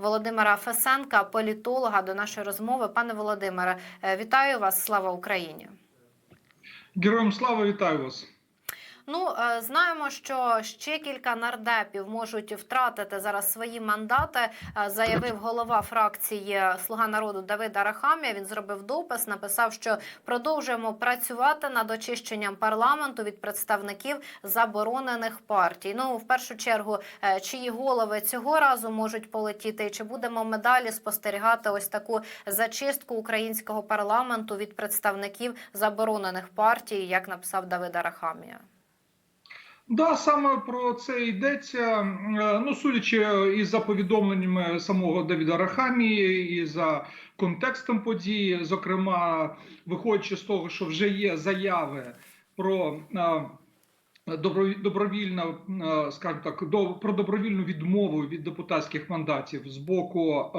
Володимира Фесенка, політолога, до нашої розмови. Пане Володимире, е, вітаю вас! Слава Україні! Героям слава вітаю вас. Ну е, знаємо, що ще кілька нардепів можуть втратити зараз свої мандати. Е, Заявив голова фракції Слуга народу Давид Арахамія. Він зробив допис, написав, що продовжуємо працювати над очищенням парламенту від представників заборонених партій. Ну в першу чергу, е, чиї голови цього разу можуть полетіти, і чи будемо ми далі спостерігати ось таку зачистку українського парламенту від представників заборонених партій, як написав Давид Арахамія? Да, саме про це йдеться. Е, Ну, судячи і за повідомленнями самого Давіда Рахамії, і за контекстом події, зокрема, виходячи з того, що вже є заяви про е, добровільно, е, скажімо так, про добровільну відмову від депутатських мандатів з боку.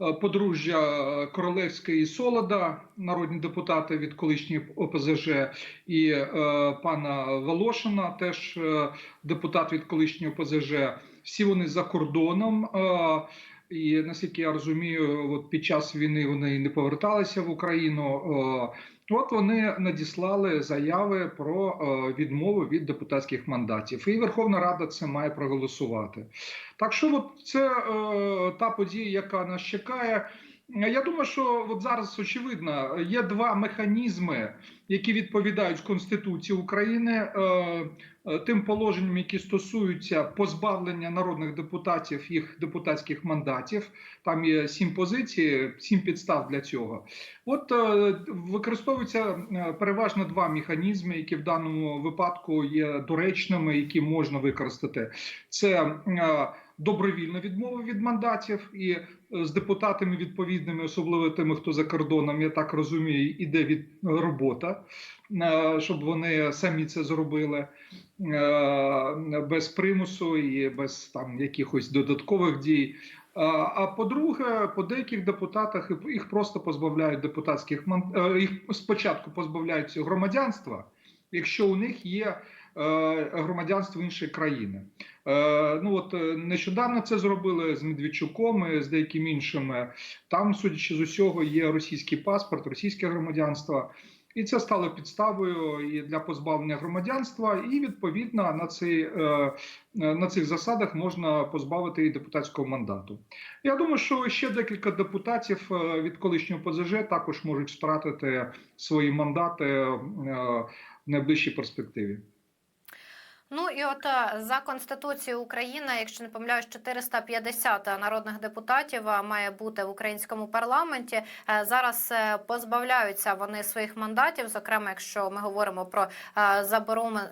Е, Подружжя е, Королевської і Солода, народні депутати від колишньої ОПЗЖ, і е, пана Волошина, теж е, депутат від колишньої ОПЗЖ. Всі вони за кордоном. Е, і наскільки я розумію, от під час війни вони не поверталися в Україну. Е, От вони надіслали заяви про е, відмову від депутатських мандатів, і Верховна Рада це має проголосувати. Так що, от це е, та подія, яка нас чекає. Я думаю, що от зараз очевидно є два механізми, які відповідають Конституції України е, е, тим положенням, які стосуються позбавлення народних депутатів їх депутатських мандатів. Там є сім позицій, сім підстав для цього. От е, використовуються е, переважно два механізми, які в даному випадку є доречними, які можна використати. Це е, добровільна відмова від мандатів, і е, з депутатами відповідними, особливо тими, хто за кордоном, я так розумію, іде від робота, е, щоб вони самі це зробили е, без примусу і без там якихось додаткових дій. А, по-друге, по деяких депутатах їх просто позбавляють депутатських е, їх спочатку позбавляють громадянства, якщо у них є е, громадянство іншої країни. Е, Ну от е, нещодавно це зробили з Медведчуком і з деякими іншими. Там, судячи з усього, є російський паспорт, російське громадянство. І це стало підставою і для позбавлення громадянства, і відповідно на цей е, на цих засадах можна позбавити і депутатського мандату. Я думаю, що ще декілька депутатів е, від колишнього ПЗЖ також можуть втратити свої мандати е, в найближчій перспективі. Ну і от е, за конституцією України, якщо не помиляюсь, 450 народних депутатів е, має бути в українському парламенті. Е, Зараз е, позбавляються вони своїх мандатів. Зокрема, якщо ми говоримо про е,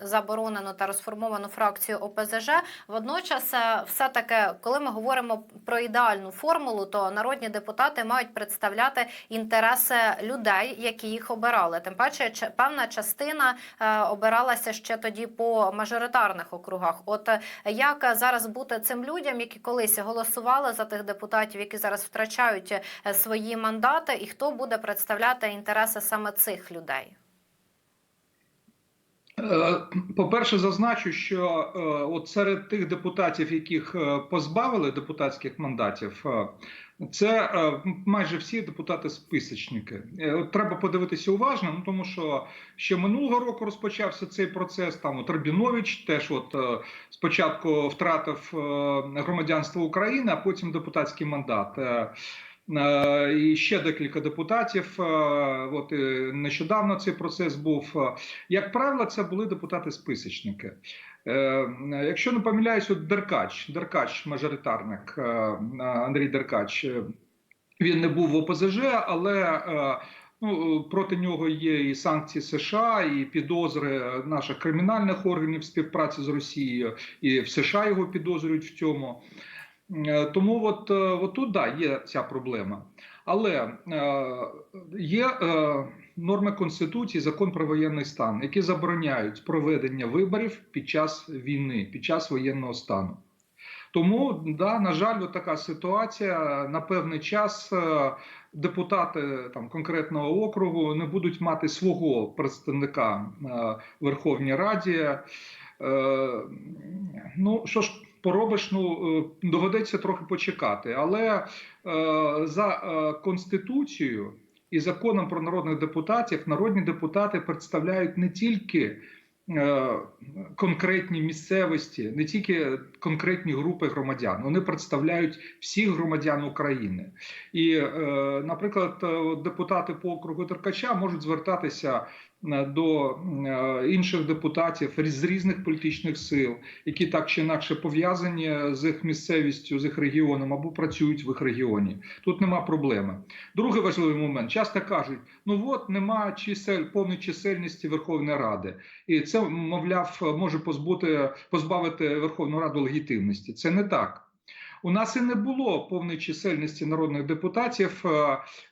заборонену та розформовану фракцію ОПЗЖ. Водночас, е, все таки, коли ми говоримо про ідеальну формулу, то народні депутати мають представляти інтереси людей, які їх обирали. Тим паче, певна частина е, обиралася ще тоді по мажоритарних округах. От е, як зараз бути цим людям, які колись голосували за тих депутатів, які зараз втрачають е, свої мандати, і хто буде представляти інтереси саме цих людей? Е, По-перше, зазначу, що е, от серед тих депутатів, яких е, позбавили депутатських мандатів, це майже всі депутати-списочники. Треба подивитися уважно, ну тому що ще минулого року розпочався цей процес. Там от Рабінович теж от спочатку втратив громадянство України, а потім депутатський мандат. Е, Е, І ще декілька депутатів. е, От нещодавно цей процес був. Е, Як правило, це були депутати-списочники. Е, Якщо не помиляюсь, Деркач, Деркач, мажоритарник е, Андрій Деркач. е, Він не був в ОПЗЖ, але е, ну, проти нього є і санкції США, і підозри наших кримінальних органів співпраці з Росією, і в США його підозрюють в цьому. Е, Тому от, е, от тут да, є ця проблема. Але е, є норми Конституції, закон про воєнний стан, які забороняють проведення виборів під час війни, під час воєнного стану. Тому, да, на жаль, така ситуація на певний час депутати там конкретного округу не будуть мати свого представника в Верховній Раді. Ну що ж поробиш, ну е, доведеться трохи почекати. Але е, за е, конституцією і законом про народних депутатів народні депутати представляють не тільки конкретні місцевості, не тільки конкретні групи громадян, вони представляють всіх громадян України. І, наприклад, депутати по округу Деркача можуть звертатися до е, інших депутатів з різних політичних сил, які так чи інакше пов'язані з їх місцевістю, з їх регіоном або працюють в їх регіоні. Тут нема проблеми. Другий важливий момент: часто кажуть: ну от нема чисель повної чисельності Верховної Ради, і це, мовляв, може позбути позбавити Верховну Раду легітимності. Це не так. У нас і не було повної чисельності народних депутатів е,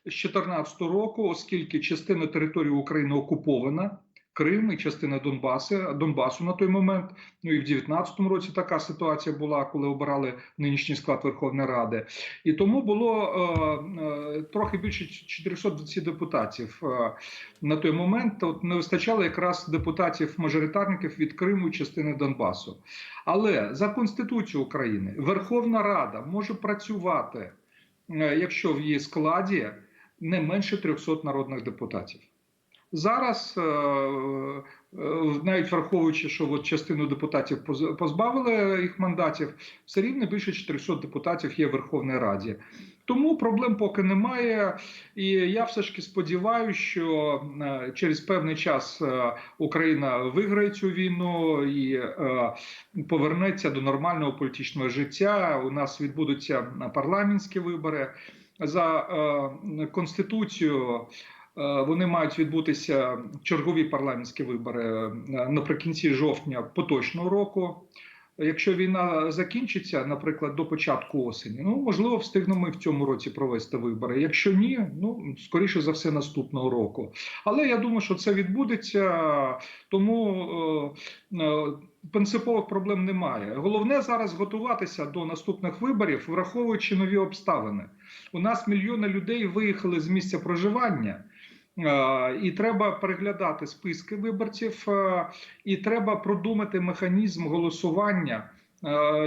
з 2014 року, оскільки частина території України окупована. Крим і частина Донбасу, Донбасу на той момент. Ну і в 19-му році така ситуація була, коли обирали нинішній склад Верховної Ради. І тому було е, е, трохи більше 420 депутатів е, на той момент. От не вистачало якраз депутатів-мажоритарників від Криму і частини Донбасу. Але за Конституцією України Верховна Рада може працювати, е, якщо в її складі не менше 300 народних депутатів. Зараз, е, е, навіть враховуючи, що от частину депутатів поз- позбавили їх мандатів, все рівно більше 400 депутатів є в Верховній Раді. Тому проблем поки немає. І я все ж таки сподіваюся, що е, через певний час Україна виграє цю війну і повернеться до нормального політичного життя. У нас відбудуться парламентські вибори за конституцією. Е, Вони мають відбутися чергові парламентські вибори е, наприкінці жовтня поточного року. Якщо війна закінчиться, наприклад, до початку осені, ну можливо, встигнемо і в цьому році провести вибори. Якщо ні, ну скоріше за все наступного року. Але я думаю, що це відбудеться, тому е, е, принципових проблем немає. Головне зараз готуватися до наступних виборів, враховуючи нові обставини. У нас мільйони людей виїхали з місця проживання. Е, І треба переглядати списки виборців, е, і треба продумати механізм голосування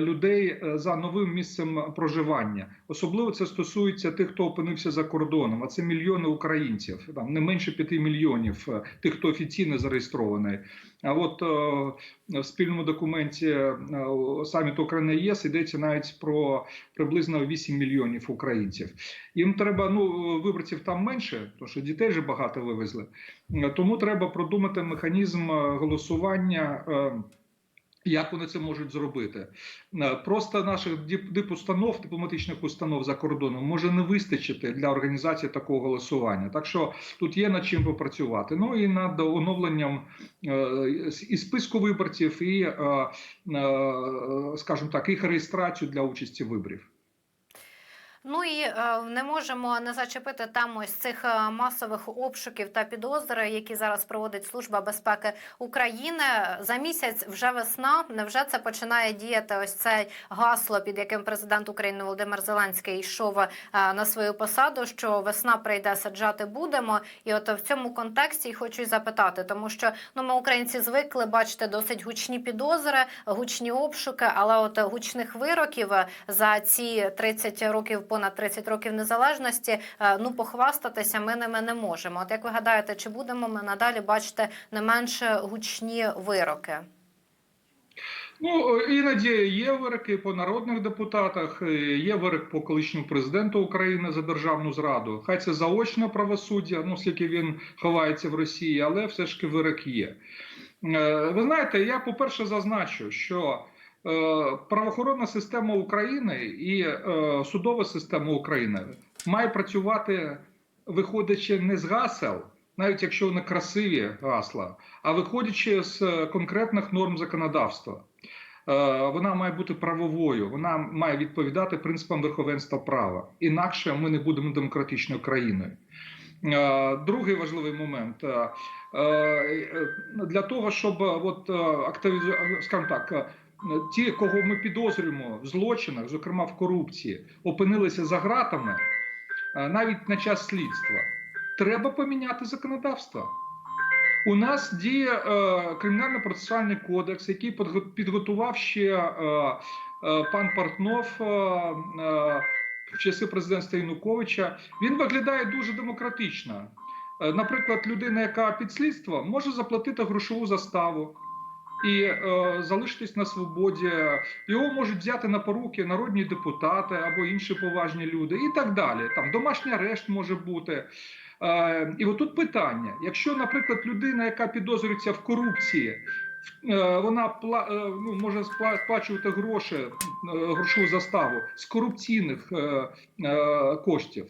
людей е, за новим місцем проживання. Особливо це стосується тих, хто опинився за кордоном. А це мільйони українців, там не менше п'яти мільйонів е, тих, хто офіційно зареєстрований. А от е, в спільному документі е, саміту Україна ЄС йдеться навіть про приблизно 8 мільйонів українців. Їм треба ну виборців там менше, тому що дітей вже багато вивезли. Е, Тому треба продумати механізм е, голосування. Як вони це можуть зробити? Е, Просто наших дипустанов, дипломатичних установ за кордоном може не вистачити для організації такого голосування. Так що тут є над чим попрацювати. Ну і над оновленням е, і списку виборців, і, е, скажімо так, їх реєстрацію для участі виборів. Ну і е, не можемо не зачепити тему ось цих е, масових обшуків та підозр, які зараз проводить Служба безпеки України. За місяць вже весна. Невже це починає діяти? Ось це гасло, під яким президент України Володимир Зеленський йшов е, на свою посаду. Що весна прийде, саджати будемо. І от в цьому контексті хочу й запитати, тому що ну ми українці звикли бачити досить гучні підозри, гучні обшуки, але от гучних вироків за ці 30 років, понад 30 років незалежності, е, ну похвастатися ми ними не можемо. От як ви гадаєте, чи будемо ми надалі бачити не менше гучні вироки? Ну іноді є вироки по народних депутатах, е, є вирок по колишньому президенту України за державну зраду. Хай це заочне правосуддя, ну оскільки він ховається в Росії, але все ж таки вирок є. Е, Ви знаєте, я по-перше зазначу, що е, правоохоронна система України і е, судова система України має працювати, виходячи не з гасел, навіть якщо вони красиві гасла, а виходячи з е, конкретних норм законодавства. Е, Вона має бути правовою, вона має відповідати принципам верховенства права. Інакше ми не будемо демократичною країною. Е, Другий важливий момент Е, е, для того, щоб е, от скажімо так, е, ті, кого ми підозрюємо в злочинах, зокрема в корупції, опинилися за ґратами е, навіть на час слідства. Треба поміняти законодавство. У нас діє е, кримінально-процесуальний кодекс, який підготував ще е, пан Портнов е, е, в часи президентства Януковича. Він виглядає дуже демократично. Е, Наприклад, людина, яка під слідством, може заплатити грошову заставу і е, залишитись на свободі. Його можуть взяти на поруки народні депутати або інші поважні люди, і так далі. Там домашній арешт може бути. Е, і отут питання: якщо, наприклад, людина, яка підозрюється в корупції, е, вона е, ну, може сплачувати гроші, е, грошову заставу з корупційних коштів.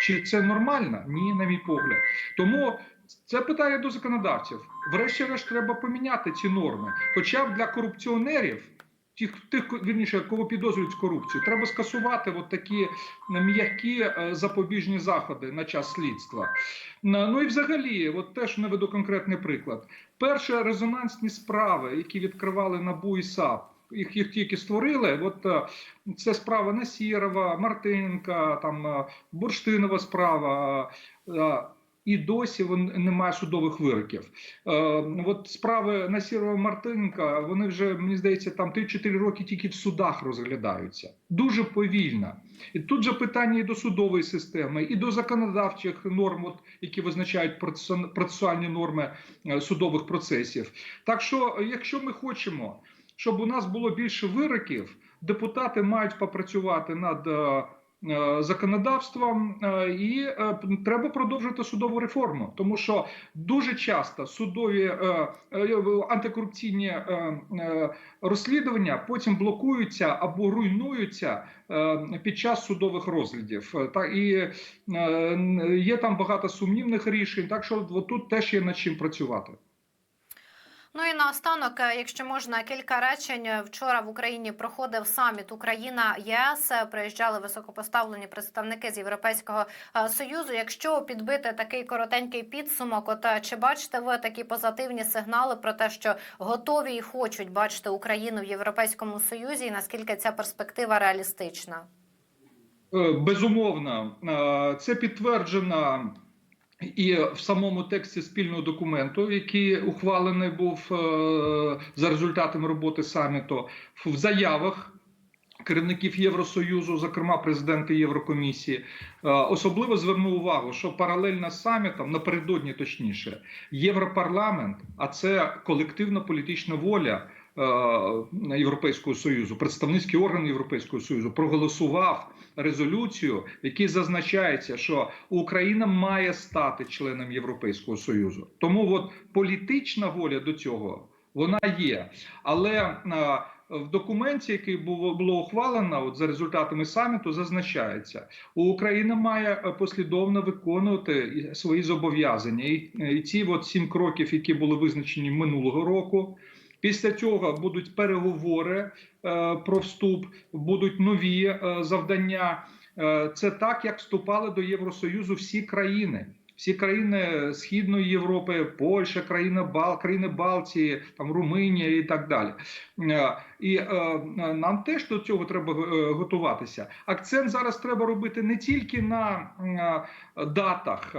Чи це нормально? Ні, на мій погляд. Тому це питання до законодавців. Врешті-решт треба поміняти ці норми. Хоча б для корупціонерів, тих, тих вірніше, кого підозрюють в корупцію, треба скасувати от такі м'які е, запобіжні заходи на час слідства. Ну і взагалі, от теж наведу конкретний приклад. Перші резонансні справи, які відкривали НАБУ і САП. Їх, їх тільки створили. От е, це справа Насірова, Мартиненка, там е, Бурштинова справа. Е, І досі вон- немає судових вироків. Е, от справи Насірова Мартиненка, вони вже мені здається, там 3-4 роки тільки в судах розглядаються. Дуже повільно. І тут же питання і до судової системи, і до законодавчих норм, от, які визначають процесу- процесуальні норми е, судових процесів. Так що, е, якщо ми хочемо, щоб у нас було більше вироків, депутати мають попрацювати над. Е, Законодавством е, і е, треба продовжити судову реформу, тому що дуже часто судові антикорупційні розслідування потім блокуються або руйнуються під час судових розглядів. Та і є там багато сумнівних рішень. Так що тут теж є над чим працювати. Ну і наостанок, е, якщо можна, кілька речень. Вчора в Україні проходив саміт Україна ЄС. Приїжджали високопоставлені представники з Європейського е, союзу. Якщо підбити такий коротенький підсумок, от е, чи бачите ви такі позитивні сигнали про те, що готові і хочуть бачити Україну в Європейському Союзі, і наскільки ця перспектива реалістична? Безумовно, це підтверджено і в самому тексті спільного документу, який ухвалений був е, за результатами роботи саміту, в заявах. Керівників Євросоюзу, зокрема президенти Єврокомісії, е, особливо звернув увагу, що паралельно з самітом, напередодні точніше, Європарламент, а це колективна політична воля Європейського союзу, представницький орган Європейського союзу проголосував резолюцію, в якій зазначається, що Україна має стати членом Європейського союзу. Тому от політична воля до цього вона є, але е, в документі, який було було ухвалено, от за результатами саміту, зазначається, Україна має е, послідовно виконувати свої зобов'язання. І ці от сім кроків, які були визначені минулого року. Після цього будуть переговори е, про вступ, будуть нові е, завдання. Е, це так, як вступали до Євросоюзу всі країни. Всі країни Східної Європи, Польща, країни Бал, країни Балтії, там Румунія і так далі. Е, І е, нам теж до цього треба е, готуватися. Акцент зараз треба робити не тільки на датах,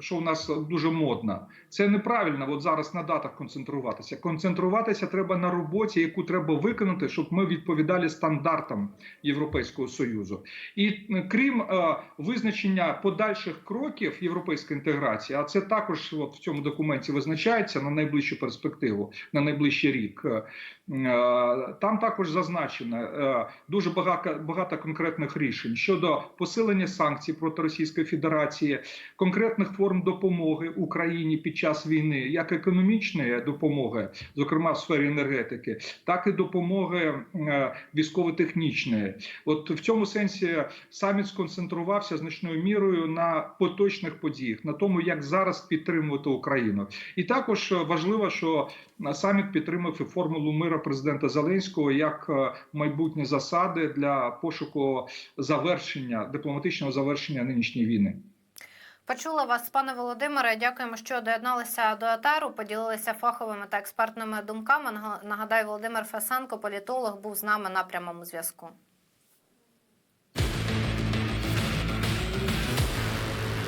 що у нас дуже модно. Це неправильно. От зараз на датах концентруватися. Концентруватися треба на роботі, яку треба виконати, щоб ми відповідали стандартам Європейського союзу. І крім визначення подальших кроків європейської інтеграції, а це також от в цьому документі визначається на найближчу перспективу, на найближчий рік. е, е, Там також зазначено е, дуже багато, багато конкретних рішень щодо посилення санкцій проти Російської Федерації, конкретних форм допомоги Україні під час війни, як економічної допомоги, зокрема в сфері енергетики, так і допомоги військово-технічної. От в цьому сенсі саміт сконцентрувався значною мірою на поточних подіях, на тому, як зараз підтримувати Україну. І також важливо, що саміт підтримав і формулу миру президента Зеленського як е, майбутні засади для пошуку завершення дипломатичного завершення нинішньої війни. Почула вас, пане Володимире. Дякуємо, що доєдналися до етеру, поділилися фаховими та експертними думками. Нага- Нагадаю, Володимир Фесенко, політолог, був з нами на прямому зв'язку.